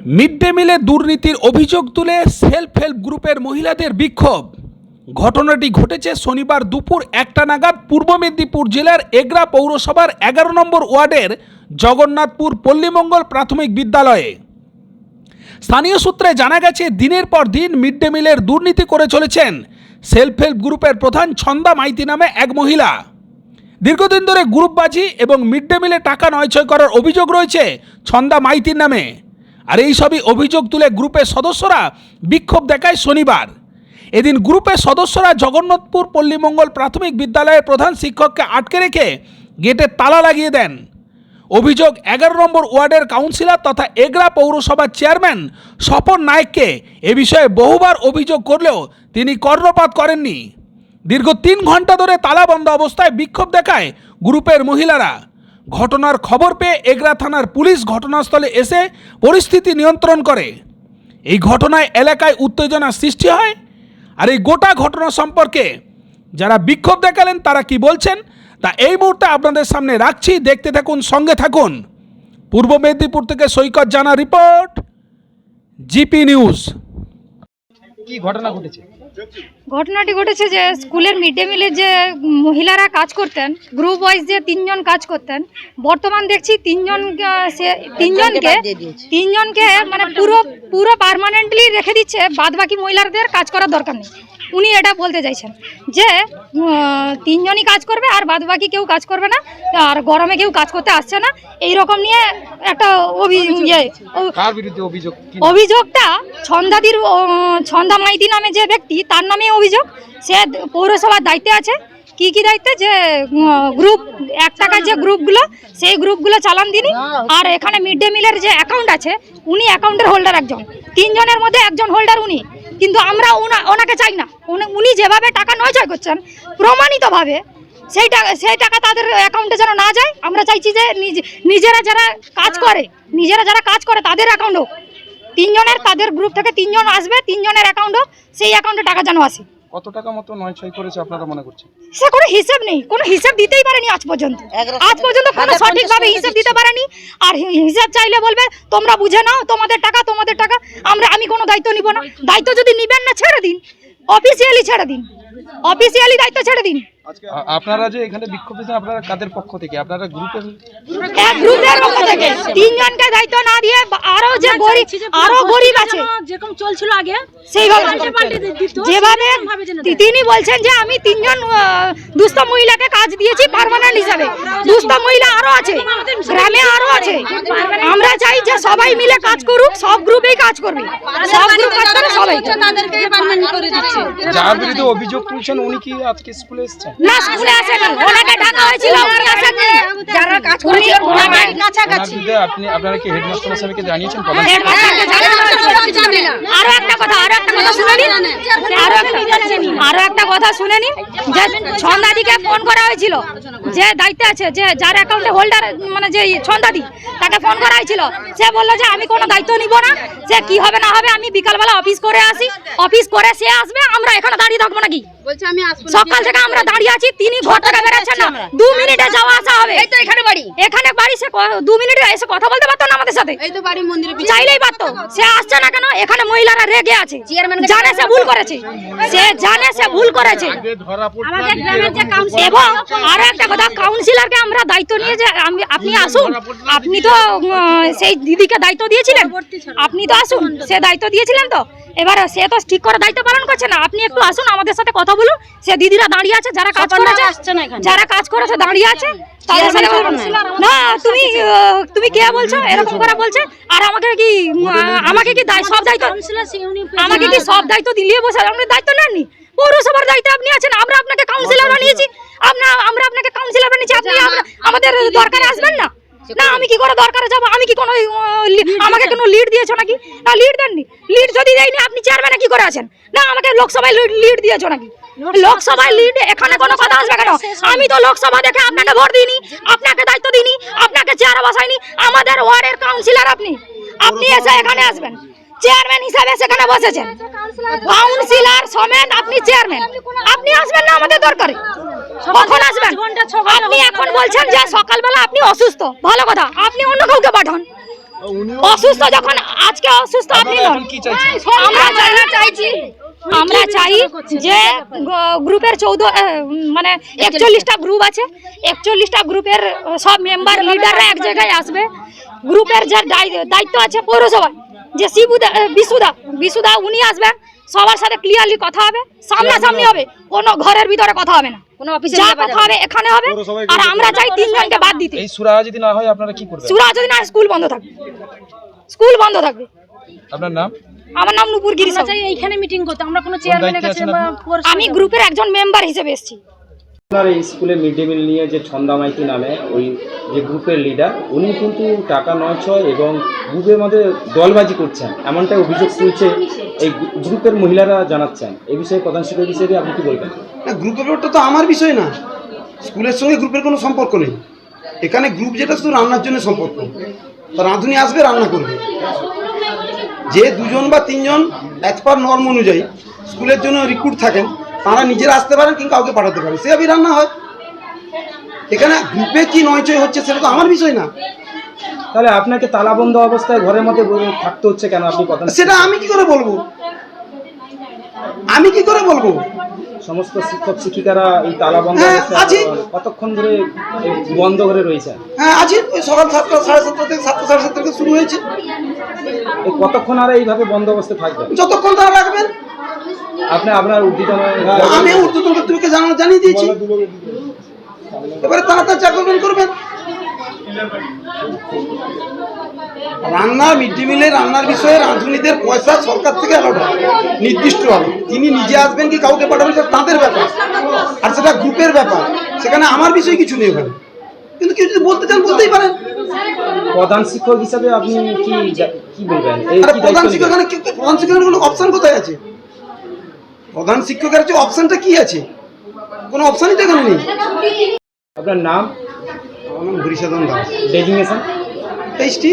Mid day মিলে দুর্নীতির অভিযোগ তুলে সেলফ হেল্প গ্রুপের মহিলাদের বিক্ষোভ। ঘটনাটি ঘটেছে শনিবার দুপুর একটা নাগাদ পূর্ব মেদিনীপুর জেলার এগরা পৌরসভার এগারো নম্বর ওয়ার্ডের জগন্নাথপুর পল্লীমঙ্গল প্রাথমিক বিদ্যালয়ে। স্থানীয় সূত্রে জানা গেছে, দিনের পর দিন মিড ডে মিলের দুর্নীতি করে চলেছেন সেলফ হেল্প গ্রুপের প্রধান ছন্দা মাইতি নামে এক মহিলা। দীর্ঘদিন ধরে গ্রুপবাজি এবং মিড ডে মিলে টাকা নয়ছয় করার অভিযোগ রয়েছে ছন্দা মাইতির নামে। আর এই সবই অভিযোগ তুলে গ্রুপের সদস্যরা বিক্ষোভ দেখায় শনিবার। এদিন গ্রুপের সদস্যরা জগন্নাথপুর পল্লীমঙ্গল প্রাথমিক বিদ্যালয়ের প্রধান শিক্ষককে আটকে রেখে গেটে তালা লাগিয়ে দেন। অভিযোগ এগারো নম্বর ওয়ার্ডের কাউন্সিলর তথা এগরা পৌরসভার চেয়ারম্যান স্বপন নায়েককে এ বিষয়ে বহুবার অভিযোগ করলেও তিনি কর্ণপাত করেননি। দীর্ঘ তিন ঘণ্টা ধরে তালাবন্ধ অবস্থায় বিক্ষোভ দেখায় গ্রুপের মহিলারা। ঘটনার খবর পেয়ে এগরা থানার পুলিশ ঘটনাস্থলে এসে পরিস্থিতি নিয়ন্ত্রণ করে। এই ঘটনায় এলাকায় উত্তেজনা সৃষ্টি হয় আর এই গোটা ঘটনা সম্পর্কে যারা বিক্ষোভ দেখালেন, তারা কি বলছেন তা এই মুহূর্তে আপনাদের সামনে রাখছি। দেখতে থাকুন, সঙ্গে থাকুন। পূর্ব মেদিনীপুর থেকে সৈকত জানা রিপোর্ট, জিপি নিউজ। কি ঘটনা ঘটেছে? ঘটনাটি ঘটেছে যে স্কুলের মিড ডে মিলে যে মহিলারা কাজ করতেন গ্রুপ ওয়াইজ যে তিনজন কাজ করতেন বর্তমান দেখছি তিনজন সে তিনজনকে তিনজনকে মানে পুরো পুরো পারমানেন্টলি রেখে দিচ্ছে বাদ বাকি মহিলাদের কাজ করার দরকার নেই। উনি এটা বলতে চাইছেন যে তিনজনই কাজ করবে আর বাদ বাকি কেউ কাজ করবে না আর গরমে কেউ কাজ করতে আসছে না। এই রকম নিয়ে একটা ইয়ে, অভিযোগটা ছন্দাদির ছন্দা মাইতি নামে যে ব্যক্তি তার নামে অভিযোগ। সে পৌরসভার দায়িত্বে আছে। কি কি দায়িত্বে? যে গ্রুপ এক টাকার যে গ্রুপগুলো সেই গ্রুপগুলো চালান তিনি। আর এখানে মিড ডে মিলের যে অ্যাকাউন্ট আছে উনি অ্যাকাউন্টের হোল্ডার একজন। তিনজনের মধ্যে একজন হোল্ডার উনি। কিন্তু আমরা ওনা- ওনাকে চাই না। উনি- যেভাবে টাকা নয় জয় করছেন প্রমাণিতভাবে সেই টাকা সেই টাকা তাদের অ্যাকাউন্টে যেন না যায় আমরা চাইছি যে নিজে- নিজেরা যারা কাজ করে নিজেরা যারা কাজ করে তাদের অ্যাকাউন্ট হোক। তিনজনের তাদের গ্রুপ থেকে তিনজন আসবে তিনজনের অ্যাকাউন্ট হোক সেই অ্যাকাউন্টে টাকা যেন আসে। কত টাকা মতো নয় ছয় করেছে আপনারা মনে করছেন? সে কোনো হিসাব নেই কোনো হিসাব দিতেই পারেনি আজ পর্যন্ত। আজ পর্যন্ত কোনো সঠিকভাবে হিসাব দিতে পারেনি। আর হিসাব চাইলে বলবে তোমরা বুঝে নাও তোমাদের টাকা তোমাদের টাকা আমরা আমি কোনো দায়িত্ব নিব না। দায়িত্ব যদি নিবেন না ছেড়ে দিন। অফিসিয়ালি ছেড়ে দিন। অফিসিয়ালি দায়িত্ব ছেড়ে দিন। আপনারা যে এখানে বিক্ষোভ দিয়েছেন আপনারা কাদের পক্ষ থেকে? আপনারা গ্রুপের এক গ্রুপের পক্ষ থেকে। তিনজনকে দায়িত্ব না দিয়ে আরও যে গরিব আরও গরিব আছে। যেরকম চলছিল আগে সেইভাবে। যেভাবে তিনি বলছেন যে আমি তিনজন দুস্থ মহিলাকে কাজ দিয়েছি পার্মানেন্ট হিসাবে। দুস্থ মহিলা আরও আছে। গ্রামে আরও আছে? আমরা চাই যে সবাই মিলে কাজ করুক সব গ্রুপেই কাজ করবে। সব গ্রুপ কাজ করে সবাই তাদেরকে পারমানেন্ট করে দিচ্ছে। যার বিরুদ্ধে অভিযোগ তুলছেন উনি কি আজকে স্কুলে এসেছেন? না স্কুলে আসেন। ওনাকে ডাকা হয়েছিল উনি আসেননি যারা কাজ উনি করেছে ওনাকে ওনার বিরুদ্ধে আপনি আপনারা কি হেডমাস্টার সাহেবকে জানিয়েছেন প্রধান হেডমাস্টারকে জানানো হয়েছে। আরও একটা কথা আরও একটা কথা শুনে নিন আরও আরও একটা কথা শুনে নিন যে ছন্দাদিকে ফোন করা হয়েছিল যে দায়িত্বে আছে যে যার অ্যাকাউন্টে হোল্ডার মানে যে ছন্দাদি তাকে ফোন করা হয়েছিল। সে বলল যে আমি কোনো দায়িত্ব নিব না যে কি হবে না হবে আমি বিকালবেলা অফিস করে আসি। অফিস করে সে আসবে আমরা এখানে দাঁড়িয়ে থাকব নাকি? বলছে আমি আসব সকাল থেকে আমরা দাঁড়িয়ে আছি তিনি ঘর থেকে বেরোচ্ছেন না। দু মিনিটে যাওয়া আসা হবে। এই তো এখানে বাড়ি। এখানে বাড়ি সে দু মিনিটে এসে কথা বলতে পারতো না আমাদের সাথে। এই তো বাড়ি মন্দিরের পিছনে চাইলেই পারতো। সে আসছে না কেন? এখানে মহিলারা রেগে আছে। জানে সে ভুল করেছে। সে জানে সে ভুল করেছে। আমাদের গ্রামের যে কাউন্সিলর এবং আরও একটা কথা কাউন্সিলরকে আমরা দায়িত্ব নিয়ে যে আমি- আপনি আসুন। আপনি তো সেই দিদিকে দায়িত্ব দিয়েছিলেন। আপনি তো আসুন। সে দায়িত্ব দিয়েছিলেন তো। এবার সে তো ঠিক করে দায়িত্ব পালন করছে না। আপনি একটু আসুন আমাদের সাথে কথা বলুন। সে দিদিরা দাঁড়িয়ে আছে যারা কাজ করেছে। যারা কাজ করেছে দাঁড়িয়ে আছে। তাদের সাথে কথা বলুন। না তুমি তুমি কে বলছো? এরকম করে বলছে। আর আমাকে কি আমাকে কি সব দায়িত্ব কাউন্সিলর আমাকে কি সব দায়িত্ব দিলিয়ে বসে আপনি দায়িত্ব নেননি? পৌরসভার দায়িত্বে আপনি আছেন। আমরা আপনাকে কাউন্সিলর বানিয়েছি। আমরা আপনাকে কাউন্সিলর বানিয়েছি। আপনি আমাদের দরকারে আসবেন না? না আমি কি করে দরকারে যাব? আমি কি কোনো আমাকে কোনো লিড দিয়েছ নাকি? না লিড দেননি। লিড যদি দেয়নি আপনি চেয়ারম্যানে কি করে আছেন? না আমাকে লোকসভায় লিড দিয়েছ নাকি? লোকসভায় লিড এখানে কোনো কথা আসবে কেন? আমি তো লোকসভা দেখে আপনাকে ভোট দিইনি আপনাকে দায়িত্ব দিইনি আপনাকে চেয়ারে বসাইনি আমাদের ওয়ার্ডের কাউন্সিলর আপনি। আপনি এসে এখানে আসবেন। চেয়ারম্যান হিসাবে সেখানে বসেছেন। কাউন্সিলর সমেত আপনি চেয়ারম্যান আপনি আসবেন না আমাদের দরকারে। কখন আসবেন? আপনি এখন বলছেন যে সকালবেলা আপনি অসুস্থ। ভালো কথা আপনি অন্য কাউকে পাঠান। অসুস্থ যখন আজকে অসুস্থ আপনি আমরা জানা চাইছি। আমরা চাই যে গ্রুপের চৌদ্দ মানে একচল্লিশটা গ্রুপ আছে। একচল্লিশটা গ্রুপের সব মেম্বার লিডাররা এক জায়গায় আসবে। গ্রুপের যে দায়িত্ব আছে পৌরসভায় যে শিবুদা বিশুদা বিশুদা উনি আসবেন। সবার সাথে ক্লিয়ারলি কথা হবে সামনাসামনি হবে। কোনো ঘরের ভিতরে কথা হবে না। কোনো অফিসে যা কথা হবে এখানে হবে। আর আমরা চাই তিনজনকে বাদ দিতে। এই সুরা যদি না হয় আপনারা কি করবেন? সুরা যদি না স্কুল বন্ধ থাকবে। স্কুল বন্ধ থাকবে। আপনার নাম? আমার নাম নুপুর গিরি। চাই এইখানে মিটিং করতে। আমরা কোনো চেয়ারম্যানের কাছে বা আমি গ্রুপের একজন মেম্বার হিসেবে এসেছি। আপনার এই স্কুলে মিড ডে মিল নিয়ে যে ছন্দা মাইতি নামে ওই যে গ্রুপের লিডার উনি কিন্তু টাকা নয় ছয় এবং গ্রুপের মধ্যে দলবাজি করছেন। এমনটাই অভিযোগ তুলছে এই গ্রুপের মহিলারা জানাচ্ছেন। এই বিষয়ে প্রধান শিক্ষক হিসেবে আপনি কি বলবেন? না গ্রুপের ব্যাপারটা তো আমার বিষয় না। স্কুলের সঙ্গে গ্রুপের কোনো সম্পর্ক নেই। এখানে গ্রুপ যেটা শুধু রান্নার জন্য সম্পর্ক। তো রাঁধুনি আসবে রান্না করবে। যে দুজন বা তিনজন অ্যাজ পার নর্ম অনুযায়ী স্কুলের জন্য রিক্রুট থাকেন তারা নিজেরা আসতে পারেন কিংবা কাউকে পাঠাতে পারেন। সেভাবেই রান্না হয়। এখানে গ্রুপে কি নয়চয় হচ্ছে সেটা তো আমার বিষয় না। তাহলে আপনাকে তালাবন্ধ অবস্থায় ঘরের মধ্যে থাকতে হচ্ছে কেন? আপনি প্রধান সেটা আমি কি করে বলব? আমি কি করে বলব? সমস্ত শিক্ষক শিক্ষিকারা এই তালাবন্ধ হ্যাঁ, কতক্ষণ ধরে বন্ধ করে রয়েছে? হ্যাঁ আছি সকাল সাতটা সাড়ে সাতটা থেকে সাতটা সাড়ে সাতটা থেকে শুরু হয়েছে। কতক্ষণ আর এইভাবে বন্ধ অবস্থায় থাকবেন? যতক্ষণ তারা রাখবেন। আপনি আপনার আমি জানানো জানিয়ে দিয়েছি। এবারে তাড়াতাড়ি চা করবেন করবেন। রান্নার মিড ডে মিলে রান্নার বিষয়ে রাঁধুনিদের পয়সা সরকার থেকে অ্যালাউড হয়। নির্দিষ্টভাবে তিনি নিজে আসবেন কি কাউকে পাঠাবেন সেটা তাদের ব্যাপার। আর সেটা গ্রুপের ব্যাপার। সেখানে আমার বিষয় কিছু নেই ওখানে। কিন্তু কেউ যদি বলতে চান বলতেই পারেন। প্রধান শিক্ষক হিসাবে আপনি কি কি বলবেন? এই কি প্রধান শিক্ষক মানে কি- প্রধান শিক্ষকের কোনো অপশন কোথায় আছে? প্রধান শিক্ষকের যে অপশনটা কি আছে? কোনো অপশনই তো এখানে নেই। আপনার নাম? আমার নাম হরিসাধন দাস। ডেজিগনেশন তেইশটি